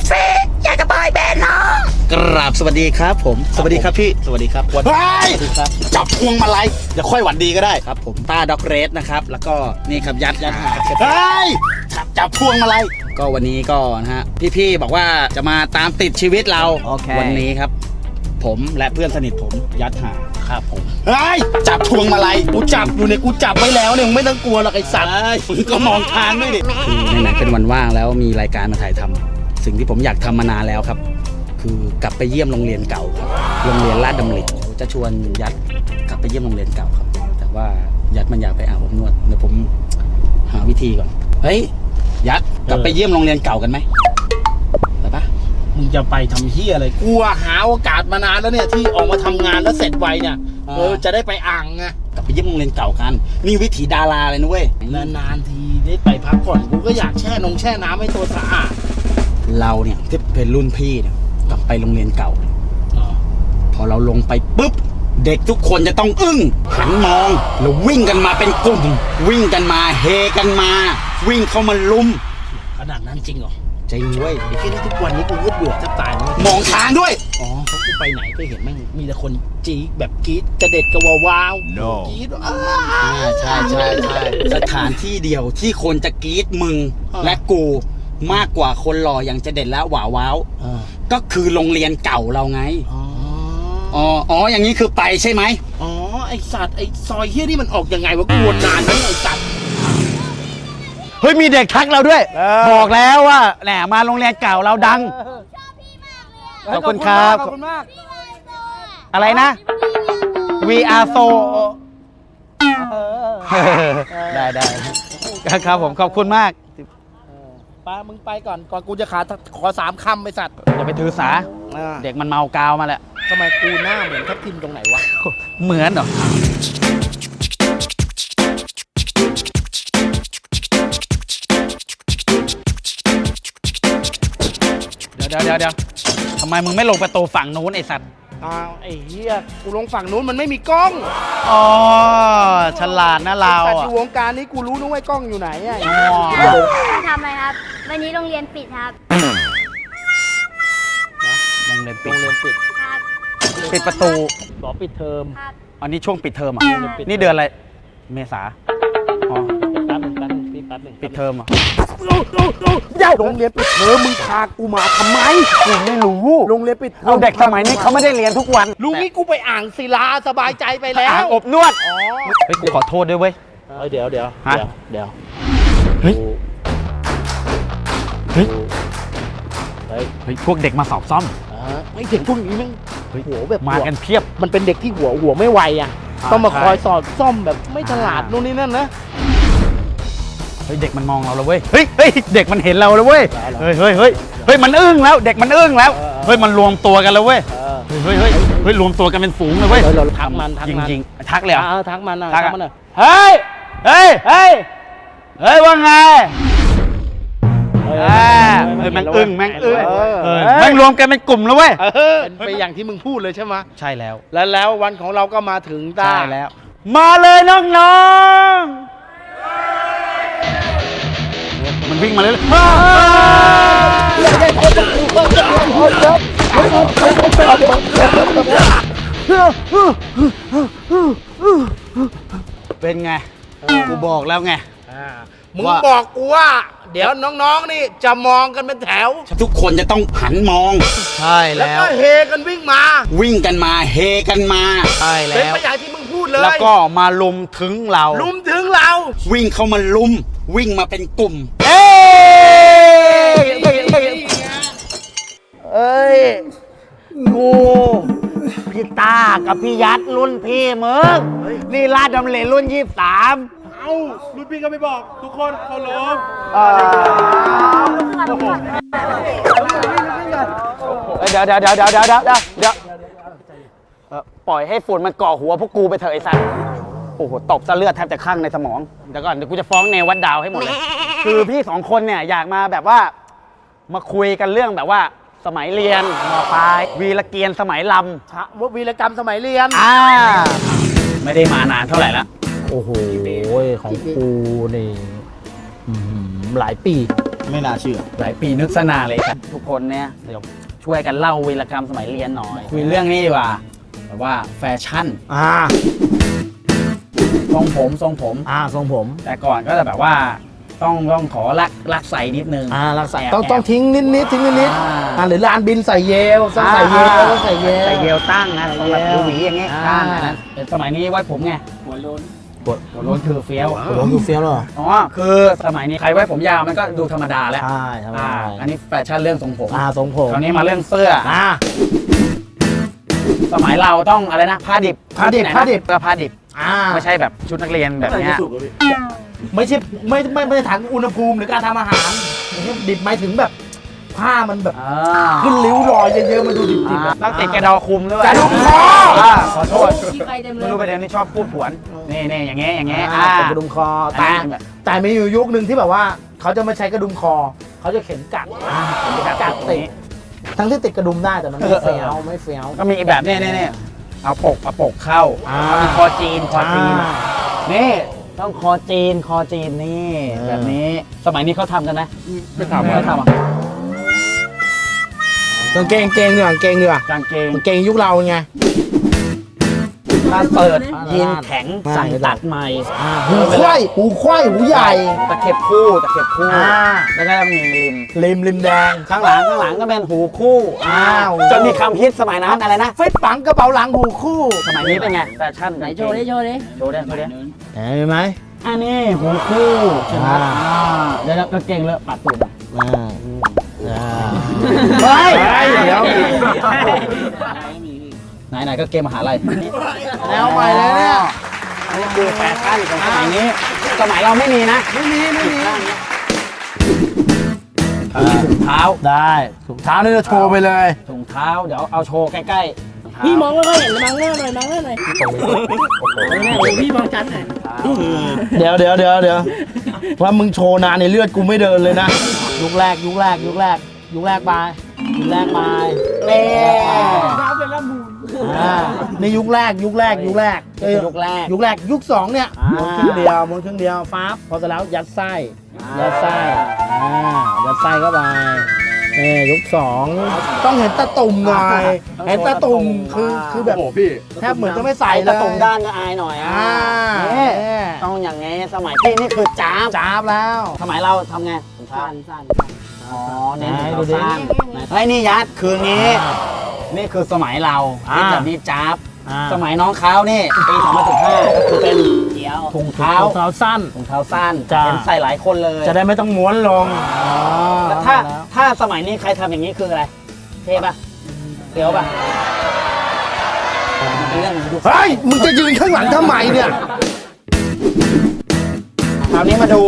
ดซีอยากจะบอยแบนด์น้องกราบสวัสดีครับผม สวัสดีครับพี่ สวัสดีครับวันเฮ้ยสวัสดีครับ จับพวงมาลัยเดี๋ยวค่อยหวัดดีก็ได้ครับ ผมต้าด็อกเรสนะครับ แล้วก็นี่ครับยัดยัดหาเฮ้ยจับจับพวงมาลัยก็วันนี้ก็นะฮะพี่ๆบอกว่าจะมาตามติดชีวิตเรา โอเค วันนี้ครับ ผมและเพื่อนสนิทผมยัดหาครับผมเฮ้ยจับพวงมาลัยกูจับอยู่เนี่ยกูจับไว้แล้วเนี่ยมึงไม่ต้องกลัวหรอกไอ้สัตว์มึงก็มองทางด้วยดิคือไหนๆเป็นวันว่างแล้วมีรายการมาถ่ายทำ สิ่งที่ผมอยากทำมานานแล้วครับ คือกลับไปเยี่ยมโรงเรียนเก่าครับโรงเรียนลาดดำริจะชวนยัดกลับไปเยี่ยมโรงเรียนเก่าครับ แต่ว่ายัดมันอยากไปอาบอบนวดเดี๋ยวผมหาวิธีก่อนเฮ้ยยัดกลับไปเยี่ยมโรงเรียนเก่ากันไหมไปปะมึงจะไปทำเฮียอะไร กูอะหาโอกาสมานานแล้วเนี่ยที่ออกมาทำงานแล้วเสร็จไวเนี่ย เออจะได้ไปอ่างไงกลับไปเยี่ยมโรงเรียนเก่ากันนี่วิถีดาราเลยนะเว้ยนานๆทีได้ไปพักผ่อนกูก็อยากแช่นงแช่น้ำให้ตัวสะอาด เราเนี่ยที่เป็นรุ่นพี่เนี่ยกลับไปโรงเรียนเก่าเนี่ยพอเราลงไปปุ๊บ เด็กทุกคนจะต้องอึ้งหันมองแล้ววิ่งกันมาเป็นกลุ่ม วิ่งกันมาเฮกันมา วิ่งเข้ามาลุมขนาดนั้นจริงเหรอจริงเว้ยไอ้แค่นี้ทุกวันนี้กูก็เบื่อแทบตายแล้วมองทางด้วย อ๋อเพราะกูไปไหนก็เห็นแม่งมีแต่คนจี๊ดแบบกรี๊ดกระเด็ดกระวาวาว No กรี๊ดอ้าอ่าใช่ใช่ใช่สถานที่เดียวที่คนจะกรี๊ดมึงและกู มากกว่าคนหล่ออย่างจะเด็ดและหวาว้าวอ่าก็คือโรงเรียนเก่าเราไงอ๋ออ๋ออ๋ออย่างนี้คือไปใช่ไหมอ๋อไอสัตว์ไอซอยเฮี้ยนี่มันออกยังไงวะกูวนนานนะไอสัตว์เฮ้ยมีเด็กทักเราด้วย บอกแล้วว่าแหนมาโรงเรียนเก่าเราดัง ขอบคุณครับ ขอบคุณมาก อะไรนะ we are so ได้ได้ครับผมขอบคุณมาก ป้ามึงไปก่อนก่อนกูจะขาขอสามคำไปสัตว์อย่าไปถือสา เด็กมันเมากาวมาแหละทำไมกูหน้าเหมือนทับทิมตรงไหนวะ เหมือนเหรอเดี๋ยวเดี๋ยวเดี๋ยวเดี๋ยวทำไมมึงไม่ลงประตูฝั่งนู้นไอสัตว์ อ้าวไอ้เหี้ยกูลงฝั่งนู้นมันไม่มีกล้องอ๋อฉลาดนะเราสัตว์อะอยู่วงการนี้กูรู้นะว่ากล้องอยู่ไหนอะอ๋อทำอะไรครับ วันนี้โรงเรียนปิดครับ โรงเรียนโรปิดงเรียนปิดครับปิดประตูขอปิดเทอม ครับ อันนี้ช่วงปิดเทอมเหรอะโรงเรียนปิดนี่เดือนอะไร เมษา ป๊บหนึงพี่แป๊บหนึงปิดเทอมเหรอะโรงเรียนปิดเทอมมึงพากูมาทำไมกูไม่รู้ โรงเรียนปิดทมเอาเด็กสมัยนี้เขาไม่ได้เรียนทุกวันลุงนี่กูไปอ่างศิลาสบายใจไปแล้อ่างวอบนวดอ๋อเฮ้ยกูขอโทษด้วยเว้ยเฮ้ยเดี๋ยวเดี๋ยวฮะเดี๋ยวเดี๋ยวเฮ้ยเฮ้ย เฮ้ยเฮ้ยพวกเด็กมาสอบซ่อม อ่าไอ้เด็กพวกนี้แม่งเฮ้ย หัวแบบมาหัวกันเพียบ มันเป็นเด็กที่หัวหัวไม่ไวอะ อ่าต้องมาใช่คอยสอดซ่อมแบบไม่ฉลาดอ่านู่นนี่นั่นนะ เฮ้ยเด็กมันมองเราแล้วเว้ยเฮ้ยเฮ้ยเด็กมันเห็นเราแล้วเว้ยเหรอเฮ้ยเฮ้ยเฮ้ยเฮ้ยมันอึ้งแล้วเด็กมันอึ้งแล้วเออเออเฮ้ยมันรวมตัวกันแล้วเว้ยเออเฮ้ยเฮ้ยเฮ้ยเฮ้ยรวมตัวกันเป็นฝูงเลยเว้ยเฮ้ยเราทักมันทักยิงมันยิงทักเลยเหรออ่าทักมันนะทัทักกอะมันนะเฮ้ยเฮ้ยเฮ้ยเฮ้ยว่าไงเอออ่าเฮ้ยแม่งอึ้งแม่งอึ้งเออเออแม่งรวมกันเป็นกลุ่มแล้วเว้ยเออเป็นไปอย่างที่มึงพูดเลยใช่ไหมใช่แล้ว แล้วแล้ววันของเราก็มาถึงตาใช่แล้ว มาเลยน้องๆ มันวิ่งมาเลยเป็นไง กูบอกแล้วไงอ่ามึงว่า บอกกูว่า เดี๋ยวน้องๆนี่จะมองกันเป็นแถว ทุกคนจะต้องหันมอง ใช่แล้วแล้วก็เฮกันวิ่งมา วิ่งกันมาเฮกันมา ใช่เป็นแล้วไปอย่างที่มึงพูดเลยแล้วก็มาลุมถึงเรา ลุมถึงเรา วิ่งเข้ามาลุม วิ่งมาเป็นกลุ่ม เอ้ยเอ้ยกูพี่ตากับพี่ยัดรุ่นพี่มึงนี่ลาดดำเลรุ่นยี่สามเอ้ารุ่นพี่ก็ไม่บอก ทุกคนเคารพเดี๋ยวเดี๋ยวเดี๋ยวเดี๋ยวเดี๋ยวเดี๋ยวเดี๋ยวเอ่อปล่อยให้ฝุ่นมันเกาะหัวพวกกูไปเถอะไอ้สัสโอ้โหตบซะเลือดแทบจะข้างในสมองเดี๋ยวก่อนเดี๋ยวกูจะฟ้องเนวัดดาวให้หมดเลย คือพี่สองคนเนี่ยอยากมาแบบว่า มาคุยกันเรื่องแบบว่าสมัยเรียนมปลายวีรเกียนสมัยลชะววีรกรรมสมัยเรียนำอ่าไม่ได้มานานเท่าไหร่ละโอ้โห ของกูนี่หลายปี ไม่น่าเชื่อ หลายปีนึกสนาเลยครับทุกคนเนี่ยเดี๋ยวช่วยกันเล่าวีรกรรมสมัยเรียนหน่อยคุยเรื่องนี้ดีกว่าแบบว่าแฟชั่นอ่า ทรงผมทรงผม อ่าทรงผม แต่ก่อนก็จะแบบว่า ต้องต้องขอรักรักใส่นิดนึง อ่ารักษาแบต้องแบต้องทิ้งนิดนิดๆทิ้งนิดนิดอ่า อ่าหรือลานบินใส่เยลต้องใส่เยลอ่าต้องใส่เยล ใส่เยลตั้งนะสำหรับเยลหวีอย่างเงี้ยอ่า ตั้งนะแต่สมัยนี้ไว้ผมไงหัวโลนหัวโลนคือเฟี้ยวผมดูเฟี้ยวเลยเหรออ๋อคือสมัยนี้ใครไว้ผมยาวมันก็ดูธรรมดาแล้วใช่ใช่อ่าอันนี้แฟชั่นเรื่องทรงผมอ่าทรงผมคราวนี้มาเรื่องเสื้อ อ่า สมัยเราต้องอะไรนะผ้าดิบผ้าดิบชุไหนนะผ้าดิบ เสื้อผ้าดิบอ่าไม่ใช่แบบชุดนักเรียนแบบเนี้ย ไม่ใช่ไม่ไม่ไม่ได้ถามอุณหภูมิหรือการทำอาหารไม่ใช่ดิบหมายถึงแบบผ้ามันแบบ อ่าขึ้นริ้วรอยเยอะๆมันดูดิบๆอ่าอะต้องติดกระดอคุมด้วยกระดุมคออ่าขอโทษไม่รู้ประเด็นนี้ชอบพูดผวนนี่นี่อย่างเงี้ยอย่างเงี้ยอ่าอ่าเป็นกระดุมคอแต่แต่แต่มีอยู่ยุคหนึ่งที่แบบว่า เขาจะไม่ใช้กระดุมคอ เขาจะเข็นกัดเข็นกัดติดทั้งที่ติดกระดุมได้แต่มันไม่เฟี้ยวไม่เฟี้ยว ก็มีแบบเนี้ยเนี่ยเนี่ยเอาปกเอาปกเข้าอ่าเอาเป็นคอจีนคอจีนอ่านี่ ต้องคอจีนคอจีนนี่เออ แบบนี้ สมัยนี้เขาทำกันไหมไม่ทำไม่ทำอะกางเกงเกงดีกว่ากางเกงดีกว่ากางเกงกางเกงยุคเราไง ถ้าเปิดอ่ายีนแข็งอ่าสั่งตัดใหม่หูไขว้หูไขว้หูใหญ่ตะเข็บคู่ตะเข็บคู่อ่าแล้วก็มีริมริมริมแดงข้างหลังข้างหลังก็เป็นหูคู่อ้าวจนมีคำฮิตสมัยนั้นอะไรนะเฟซปังกระเป๋าหลังหูคู่สมัยนี้เป็นไงแฟชั่นไหนโชว์ดิโชว์ดิโชว์ดิโชว์ดิเห็นไหมอันนี้หูคู่ใช่ไหมอ่าอ่าเดี๋ยวแล้วก็เก่งเลยปัดตูดอะอ่าอ่าเฮ้ยเดี๋ยว ไหนไหนก็เกมมหาลัยแนวใหม่เลยเนี่ยอันนี้คือแฟชั่นของสมัยนี้ สมัยเราไม่มีนะ ไม่มีไม่มีมีถุงเท้าได้ถุงเท้านี่จะโชว์ไปเลยถุงเท้าเดี๋ยวเอาโชว์ใกล้ๆถุเท้าพี่มองไม่ค่อยเห็นมองหน้าหน่อยมองหน้าหน่อยแน่ๆเดี๋ยวพี่มองชัดหน่อยเดี๋ยวเดี๋ยวเดี๋ยวเดี๋ยวว่ามึงโชว์นานในเลือดกูไม่เดินเลยนะยุคแรกยุคแรกยุคแรกยุคแรกไปยุคแรกไปเน่น้ำเป็นละมูล อ่าในยุคแรกยุคแรกยุคแรกเอ้ยยุคแรก ยุคแรกยุคสองเนี่ยอ่าม้วนครึ่งเดียวม้วนครึ่งเดียวฟ้าบพอเสร็จแล้วยัดไส้ยัดไส้อ่ายัดไส้เข้าไปนี่ยุคสองต้องเห็นตะตุ่มหน่อยเห็นตะตุ่มคือคือแบบแทบเหมือนจะไม่ใส่ใส่เลตะย ตุ่มด้านก็อายหน่อยอะอ่านี่นี่ต้องอย่างงี้สมัยพี่นี่คือจ้าบจ้าบแล้ว สมัยเราทำไงถุงเท้าสั้นสั้นอ๋อเน้นไหนถุงดูเท้าดิสั้นเฮ้ยนี่ยัดคืองี้ นี่คือสมัยเราอ่าที่แบบนี้จ้าบอ่าสมัยน้องเขานี่ปี2015ก็คือเป็นเดียวถุงเท้าถุงเท้าสั้นถุงเท้าสั้นจ้าเห็นใส่หลายคนเลย จะได้ไม่ต้องม้วนลงอ๋อแล้วถ้าถ้าสมัยนี้ใครทำอย่างนี้คืออะไร เท่ปะเฟี้ยวปะมันเป็นเรื่องของยุคเฮ้ยมึงจะยืนข้างหลังทำไมเนี่ยคราวนี้มาดู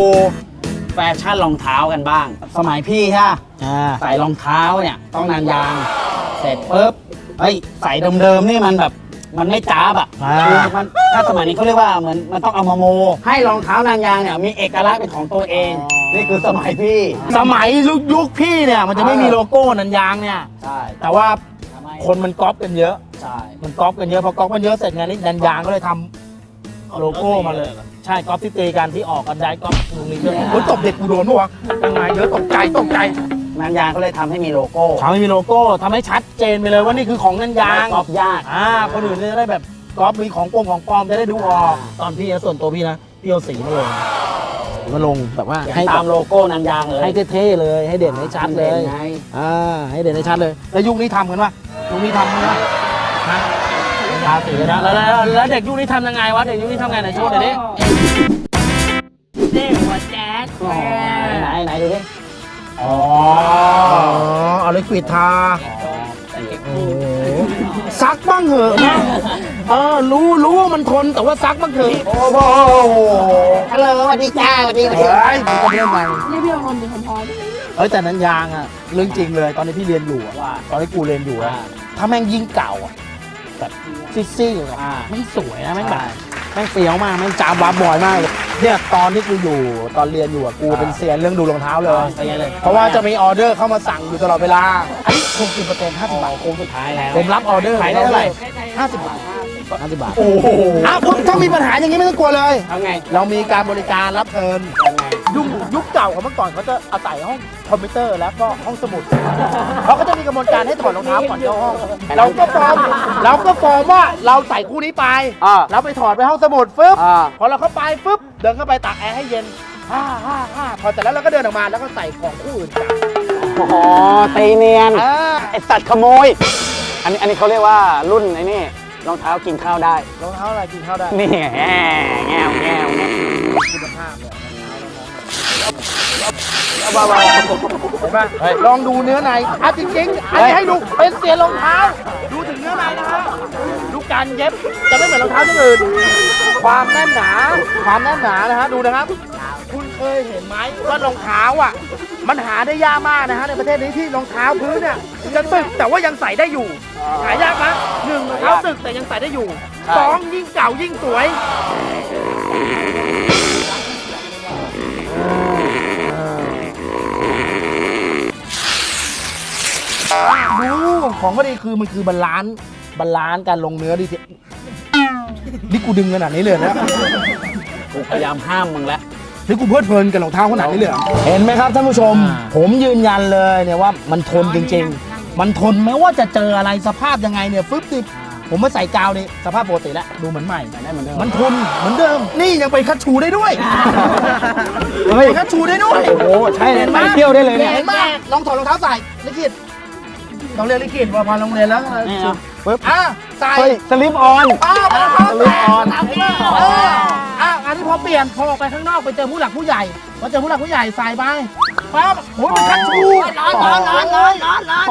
แฟชั่นรองเท้ากันบ้าง สมัยพี่ฮะอ่าใส่รองเท้าเนี่ยต้องนางยาง เสร็จปุ๊บเฮ้ยใส่เดิมๆนี่มันแบบมันไม่จ้าบอะอ่า คือมันถ้าสมัยนี้เขาเรียกว่าเหมือนมันต้องเอามาโม ให้รองเท้านางยางเนี่ยมีเอกลักษณ์เป็นของตัวเอง นี่คือสมัยพี่ สมัยยุคยุคพี่เนี่ยมันจะไม่มีโลโก้นันยางเนี่ย ใช่แต่ว่าคนมันก๊อปกันเยอะ ใช่มันก๊อปกันเยอะพอก๊อปกันเยอะเสร็จงานนี้นันยางก็เลยทำโลโก้มาเลย ใช่ก๊อปที่ตีกันที่ออกกันได้ก๊อปตรงนี้ด้วยโอ้ยตบเด็กกูโดนปะวะยังไงเยอะตกใจตกใจ นางยางก็เลยทำให้มีโลโก้ทำให้มีโลโก้ทำให้ชัดเจนไปเลยว่านี่คือของนันยางกอบยาก อ่าคนอื่นจะได้แบบก๊อปมีของปลอมของปลอมจะได้ดูออกตอนพี่นะส่วนตัวพี่นะพี่เอาสีมาลงสีมาลงแบบว่าให้ตามโลโก้นางยางเลยให้เท่ๆเลยให้เด่นให้ชัดเลย ไงอ่าให้เด่นให้ชัดเลย แล้วยุคนี้ทำกันปะยุคนี้ทำกันปะฮะทาสีนะแล้วแล้วแล้วเด็กยุคนี้ทำยังไงวะเด็กยุคนี้ทำไงไหนโชว์หน่อยดิ เด้หัวแจ๊ดแฟไหนไหนดูดิ อ๋อเอาลิควิดทาโอ้โหซักบ้างเหอะนะเออรู้รู้ว่ามันทนแต่ว่าซักบ้างเถอะโอ้โหฮัลโหลสวัสดีจ้าสวัสดีสวัสดีเฮ้ยผมก็เล่นไปนี่พี่คนเป็นคนพอเฮ้ยแต่นั้นยางอะเรื่องจริงเลย ตอนนี้พี่เรียนอยู่อะตอนที่กูเรียนอยู่อะถ้าแม่งยิ่งเก่าอะแบบซี่ๆอะอ่าแม่งสวยนะแม่งแบบ แม่งเฟี้ยวมากแม่งจามวาบ่อยมากเลยเนี่ยตอนที่กูอยู่ตอนเรียนอยู่อะกูเป็นเซียนเรื่องดูรองเท้าเลยเสียเลย เพราะว่าจะมีออเดอร์เข้ามาสั่งอยู่ตลอดเวลาอันนี้คงกินเปอร์เซ็นต์ห้าสิบบาทโค้งสุดท้ายแล้ว ผมรับออเดอร์ขายได้เท่าไหร่ ห้าสิบบาทห้าสิบบาทโอ้โหอ้าวคุณถ้ามีปัญหาอย่างนี้ไม่ต้องกลัวเลย ทำไง เรามีการบริการรับเทิร์น ยุคยุคเก่าของเมื่อก่อนเขาจะอาศัยห้องคอมพิวเตอร์แล้วก็ห้องสมุดเขาก็จะมีกระบวนการให้ถอดรองเท้าก่อนเข้าห้องเราก็ฟอร์มเราก็ฟอร์มว่าเราใส่คู่นี้ไปอ่าเราไปถอดไปห้องสมุดฟึบอ่า พอเราเข้าไปฟึบเดินเข้าไปตากแอร์ให้เย็นฮ่าฮ่าฮ่าพอเสร็จแล้วเราก็เดินออกมาแล้วก็ใส่ของคู่อื่นจ้ะอ๋อตีเนียน อ่าไอสัตว์ขโมย อันนี้อันนี้เขาเรียกว่ารุ่นไอ้นี่รองเท้ากินข้าวได้ รองเท้าอะไรกินข้าวได้นี่ไงแง่แง่วแง่วแง่วคุณภาพเนี่ย เอาบ้าเห็นปะลองดูเนื้อในอะจริงๆอันนี้ให้ดูเป็นเสียงรองเท้า ดูถึงเนื้อในนะฮะดูการเย็บจะไม่เหมือนรองเท้าที่อื่น ความแน่นหนา ความแน่นหนานะฮะดูนะครับ คุณเคยเห็นไหมว่ารองเท้าอะ มันหาได้ยากมากนะฮะในประเทศนี้ที่รองเท้าพื้นเนี่ยจะสึกแต่ว่ายังใส่ได้อยู่ หายากนะหนึ่งรองเท้าสึกแต่ยังใส่ได้อยู่สองยิ่งเก่ายิ่งสวย ดูของก็ดีคือมันคือบาลานซ์บาลานซ์การลงเนื้อดีทีนี่กูดึงขนาดนี้เลยนะกูพยายามห้ามมึงแล้วนี่กูเพลิดเพลินกับรองเท้าขนาดนี้เลยเหรอเห็นไหมครับท่านผู้ชม ผมยืนยันเลยเนี่ยว่ามันทนจริง ๆ มันทนไม่ว่าจะเจออะไรสภาพยังไงเนี่ยฟึบดิบผมมาใส่กาวนี่สภาพปกติแล้วดูเหมือนใหม่ได้เหมือนเดิมมันทนเหมือนเดิม นี่ยังไปคัดชูได้ด้วยเฮ้ยไปคัดชูได้ด้วยโอ้โหใช่เลยไปเที่ยวได้เลยเนี่ยเห็นไหมลองถอดรองเท้าใส่ลิขิต ต้องเรียนลิขิตว่าพอโรงเรียนแล้วนี่เอาปึ๊บอะใส่เฮ้ยสลิปออน อ้าวรองเท้าสลิแตะปออนเอออะอันนี้พอเปลี่ยนพอออกไปข้างนอกไปเจอผู้หลักผู้ใหญ่พอเจอผู้หลักผู้ใหญ่ใส่ไปปั๊บโอ้ยมันคัดชูร้อนร้อนร้อนร้อนร้อนร้อ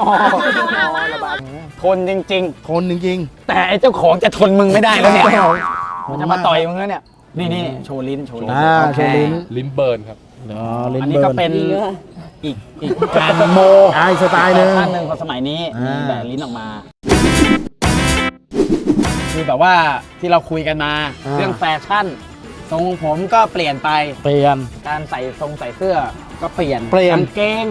นทนจริง ทนจริงๆ แต่ไอ้เจ้าของจะทนมึงไม่ได้แล้วเนี่ยๆมันจะมาต่อยมึงแล้วเนี่ย นี่นี่โชว์ลิ้นโชว์ลิ้นอ่าโอโชเคว์ลิ้นลิ้นเบิร์นครับ อ๋อลิ้นอันนี้เบิก็ร์นเป็น อีกอีกการโมอ่าอีกสไตล์หนึ่ง ท่านหนึ่งของสมัยนี้อ่ามีมีแบบลิ้นออกมา คือแบบว่าที่เราคุยกันมาเรื่องแฟชั่น ทรงผมก็เปลี่ยนไปเปลี่ยน การใส่ทรงใส่เสื้อก็เปลี่ยนเปลี่ยน กางเกง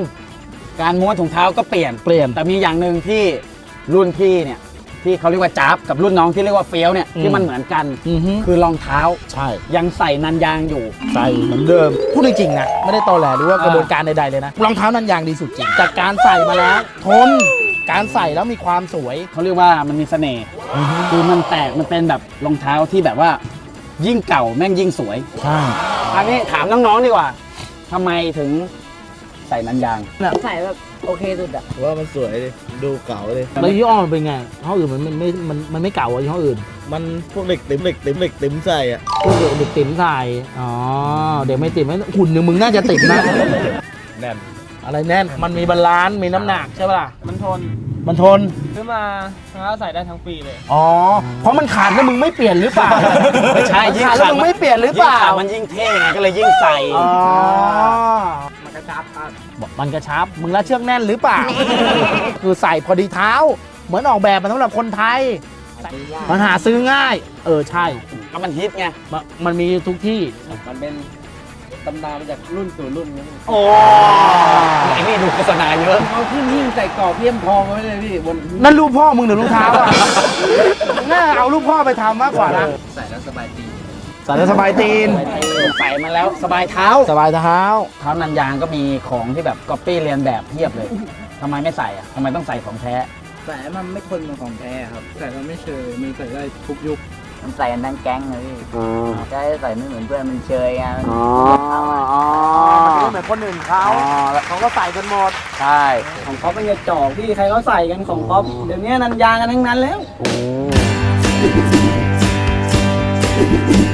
การม้วนถุงเท้าก็เปลี่ยน เปลี่ยน แต่มีอย่างหนึ่งที่รุ่นพี่เนี่ย ที่เขาเรียกว่าจ๊าบกับรุ่นน้องที่เรียกว่าเฟี้ยวเนี่ยอืมที่มันเหมือนกันอือฮึ คือรองเท้าใช่ ยังใส่นันยางอยู่ ใส่เหมือนเดิม พูดจริงๆนะ ไม่ได้ตอแหลหรือว่าอ่ากระบวนการใดๆเลยนะรองเท้านั้นยางดีสุดจริงจากการใส่มาแล้ว ทน การใส่แล้วมีความสวย เขาเรียกว่ามันมีเสน่ห์คือมันแตกมันเป็นแบบรองเท้าที่แบบว่า ยิ่งเก่าแม่งยิ่งสวยใช่ อันนี้ถามน้องๆดีกว่าทำไมถึงใส่นันยาง ใส่แบบ โอเคสุดอะว่ามันสวยดิดูเก่าเลยแล้วยี่ห้อมันเป็นไงห้ออื่นมันไม่มันมันไม่เก่ากว่ายี่ห้ออื่นมันพวกเด็กติ๋มเด็กติ๋มเด็กติ๋มใส่อะพวกเด็กเด็กติ๋มใส่อ๋อเด็กไม่ติ๋มไม่หุ่นหนึ่งมึงน่าจะติ๋มนะแน่นอะไรแน่นมันมีบาลานซ์มีน้ำหนักใช่ปะล่ะมันทนมันทนซื้อมาแล้วใส่ได้ทั้งปีเลย อ๋อ เพราะมันขาดแล้วมึงไม่เปลี่ยนหรือเปล่า ไม่ใช่ยิ่งขาดแล้วมึงไม่เปลี่ยนหรือเปล่ายิ่งขดมันยิ่งเท่ไงก็เลยยิ่งใส่ อ๋อ มันกระชับครั บบอกมันกระชับ มึงรัดเชือกแน่นหรือเปล่า คือใส่พอดีเท้า เหมือนออกแบบมาสำหรับคนไทย มันหาซื้อง่าย เออใช่ก็มันฮิตไงมันมันมีทุกที่ มันเป็นตำนานมาจากรุ่นสู่รุ่นนี้โอ้ไอ้นี่ดูโฆษณาเยอะเอาขึ้นหิ้งใส่กรอบเพียมทองไว้เลยพี่บนนั่นรูปพ่อมึงหรือรองเท้าอะ น่าเอารูปพ่อไปทำมากกว่านะ ใส่แล้วสบายดี ใส่แล้วสบายตีน ใส่มาแล้วสบายเท้า สบายเท้า เท้านันยางก็มีของที่แบบก๊อปปี้เรียนแบบเพียบเลยทำไมไม่ใส่อะทำไมต้องใส่ของแท้ใส่มันไม่ทนเหมือนของแท้ครับใส่แล้วไม่เชยมันใส่ได้ทุกยุค มันใส่กันทั้งแก๊งเลยพี่จะให้ใส่ไม่เหมือนเพื่อนมันเชยไงมันอ๋ออ๋อเหมือนคนอื่นเขาอ๋อแล้วเขาก็ใส่กันหมด ใช่ของป๊อปเป็นกระจอกพี่ใครเขาใส่กันของป๊อปเดี๋ยวนี้นันยางกันทั้งนั้นแล้วอ่า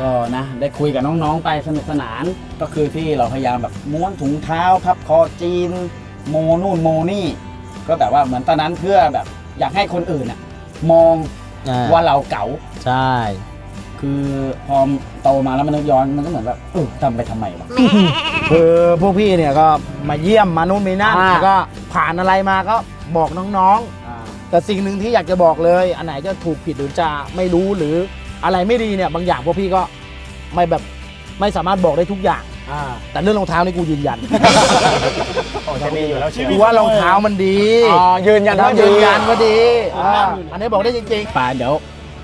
ก็นะได้คุยกับน้องๆไปสนุกสนานก็คือที่เราพยายามแบบม้วนถุงเท้าพับคอจีน โมนู่นโมนี่ ก็แบบว่าเหมือนตอนนั้นเพื่อแบบอยากให้คนอื่นอะมองว่าเราเก๋า ใช่ คือพอโตมาแล้วมันนึกย้อนมันก็เหมือนแบบเออทำไปทำไมวะ คือพวกพี่เนี่ยก็มาเยี่ยมมานู่นมีนั่นอ่า แล้วก็ผ่านอะไรมาก็บอกน้องๆ แต่สิ่งหนึ่งที่อยากจะบอกเลย อันไหนจะถูกผิดหรือจะไม่รู้หรือ อะไรไม่ดีเนี่ยบางอย่างพวกพี่ก็ไม่แบบไม่สามารถบอกได้ทุกอย่าง อ่าแต่เรื่องรองเท้านี่กูยืนยันโอ้จะดีอยู่แล้วเชียวกูว่ารองเท้ามันดีอ๋อยืนยันว่ายืยืนยันว่าดีอ่าอันนี้บอกได้จริงป่าเดี๋ยว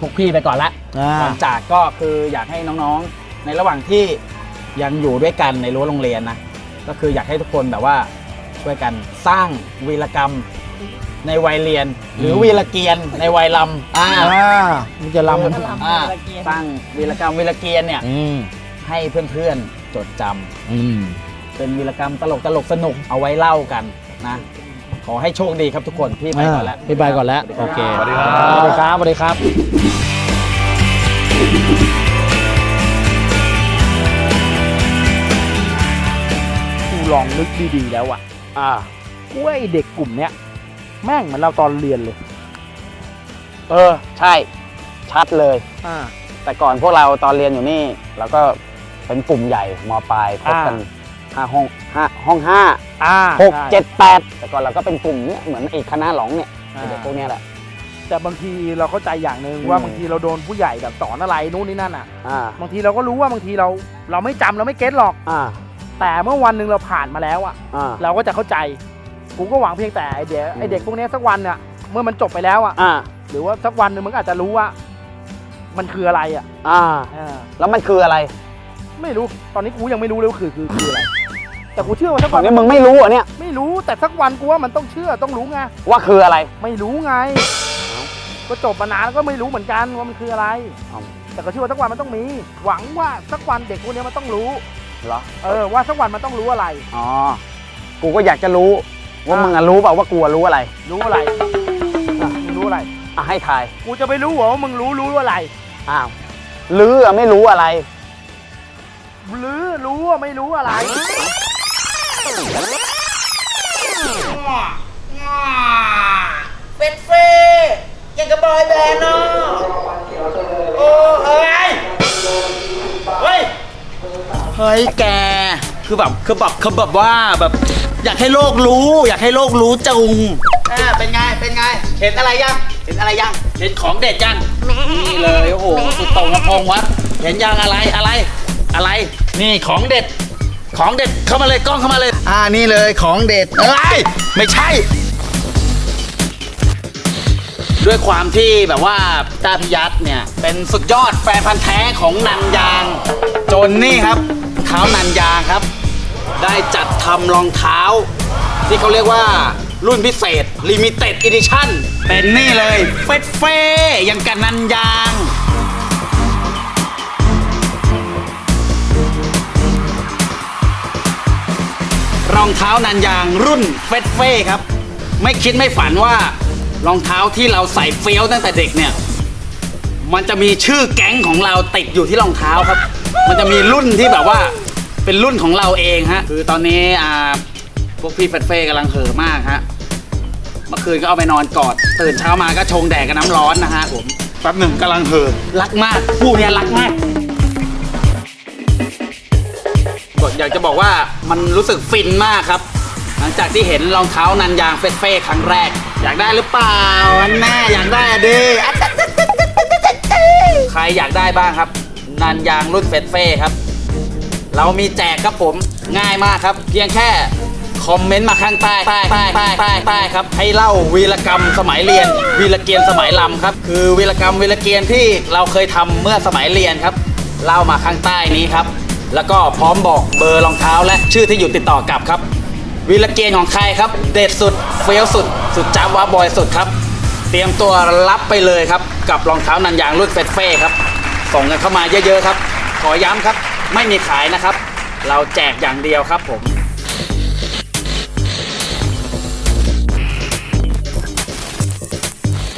พวกพี่ไปก่อนละๆอ่าก่อนจากก็คืออยากให้น้องๆ ในระหว่างที่ยังอยู่ด้วยกันในรั้วโรงเรียนนะ ก็คืออยากให้ทุกคนแบบว่าช่วยกันสร้างวีรกรรม ในวัยเรียน หรือวีรเกียนในวัยลำอ่าอ่ามันจะลำมันอ่าสร้างวีรกรรมวีรเกียนเนี่ยอืมให้เพื่อนๆจดจำอืมเป็นวีรกรรมตลกตลกๆสนุกเอาไว้เล่ากันนะ ขอให้โชคดีครับทุกคนพี่ไปก่อนแล้วพี่ไปก่อนแล้ว โอเคสวัสดีครับสวัสดีครับสวัสดีครับกูลองนึกดีๆแล้วอะ อ่ากูว่าไอเด็กกลุ่มเนี้ย แม่งเหมือนเราตอนเรียนเลย เออ ใช่ ชัดเลย อ่า แต่ก่อนพวกเราตอนเรียนอยู่นี่เราก็เป็นกลุ่มใหญ่มปลายคบกันอ่าห้าห้องห้าห้องห้าอ่าหกใช่ เจ็ดแปดแต่ก่อนเราก็เป็นกลุ่มเนี้ยเหมือนไอ้คณะหลองเนี่ยอ่าไอ้เด็กพวกเนี้ยแหละ แต่บางทีเราเข้าใจอย่างหนึ่งอืม ว่าบางทีเราโดนผู้ใหญ่แบบสอนอะไรนู่นนี่นั่นอะ อ่าบางทีเราก็รู้ว่าบางทีเราเราไม่จำเราไม่เก็ตหรอก อ่าแต่เมื่อวันหนึ่งเราผ่านมาแล้วอะ อ่าเราก็จะเข้าใจ กูก็หวังเพียงแต่ไอเด็กไอเด็กพวกเนี้ยสักวันเนี่ยเมื่อมันจบไปแล้วอะอ่าหรือว่าสักวันหนึ่งมันก็อาจจะรู้ว่า มันคืออะไรอะอ่า อ่าแล้วมันคืออะไรไม่รู้ตอนนี้กูยังไม่รู้เลยว่าคือคือคืออะไร แต่กูเชื่อว่าสักตอวันนนี้มึงไม่รู้เหรอเนี่ย ไม่รู้แต่สักวันกูว่ามันต้องเชื่อต้องรู้ไงว่าคืออะไร ไม่รู้ไง ก็จบมานานแล้วก็ไม่รู้เหมือนกันว่ามันคืออะไร เอ้า แต่ก็เชื่อว่าสักวันมันต้องมี หวังว่าสักวันเด็กพวกเนี้ยมันต้องรู้ เหรอ เออว่าสักวันมันต้องรู้อะไร อ๋อ กูก็อยากจะรู้ ว่าอ่ามึมึงอะรู้เปล่าว่ากูอะรู้อะไรรู้อะไรอะมึงรู้อะไร อะให้ทายกูจะไปรู้เหรอว่ามึงรู้รู้อะไรอ้าวลืออะไม่รู้อะไรหรือรู้ว่าไม่รู้อะไร เป็นเฟยังกับบอยแบนด์เนาะโอ้เฮ้ย เฮ้ย เฮ้ยแก คือแบบคือแบบคือแบบว่าแบบ อยากให้โลกรู้ อยากให้โลกรู้จุงอ่าเป็นไง เป็นไง เห็นอะไรยัง เห็นอะไรยัง เห็นของเด็ดยัง นี่เลยโอ้โหสุดโต่งกระพงวัด เห็นยังอะไรอะไร อะไร นี่ของเด็ด ของเด็ดเข้ามาเลยกล้องเข้ามาเลย อ่านี่เลยของเด็ดเอ้ยไม่ใช่ ด้วยความที่แบบว่าตาพิยัตเนี่ย เป็นสุดยอดแฟนพันธ์แท้ของนันยาง จนนี่ครับเท้านันยางครับ ได้จัดทำรองเท้า ที่เขาเรียกว่ารุ่นพิเศษ Limited Edition เป็นนี่เลยเฟสเฟยังกันนันยาง รองเท้านันยางรุ่นเฟสเฟครับ ไม่คิดไม่ฝันว่ารองเท้าที่เราใส่เฟี้ยวตั้งแต่เด็กเนี่ย มันจะมีชื่อแก๊งของเราติดอยู่ที่รองเท้าครับ มันจะมีรุ่นที่แบบว่า เป็นรุ่นของเราเองฮะ คือตอนนี้อ่าพวกพี่เฟสเฟ่กำลังเห่อะมากฮะ เมื่อคืนก็เอาไปนอนกอด ตื่นเช้ามาก็ชงแดดกับน้ำร้อนนะฮะผม แป๊บหนึ่งกำลังเห่อะรักมากคู่เนี้ยรักมากอกอยากจะบอกว่ามันรู้สึกฟินมากครับ หลังจากที่เห็นรองเท้านันยางเฟสเฟ่ครั้งแรก อยากได้หรือเปล่าอันแน่อยากได้อะดิอะใครอยากได้บ้างครับ นันยางรุ่นเฟสเฟ่ครับ เรามีแจกครับผมง่ายมากครับ เพียงแค่คอมเมนต์มาข้างใต้ใต้ใต้ใต้ใต้ใต้ครับ ให้เล่าวีรกรรมสมัยเรียน วีรเกียนสมัยลำครับ คือวีรกรรมวีรเกียนที่เราเคยทำเมื่อสมัยเรียนครับ เล่ามาข้างใต้นี้ครับ แล้วก็พร้อมบอกเบอร์รองเท้า และชื่อที่อยู่ติดต่อกลับครับ วีรเกียนของใครครับ เด็ดสุดเฟี้ยวสุด สุดจ้าบว้าบอยสุดครับ เตรียมตัวรับไปเลยครับ กับรองเท้านันยางรุ่นเฟสเฟ่ครับส่งกันเข้ามาเยอะๆครับ ขอย้ำครับ ไม่มีขายนะครับ เราแจกอย่างเดียวครับผม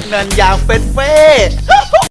เนินยางเฟสเฟ้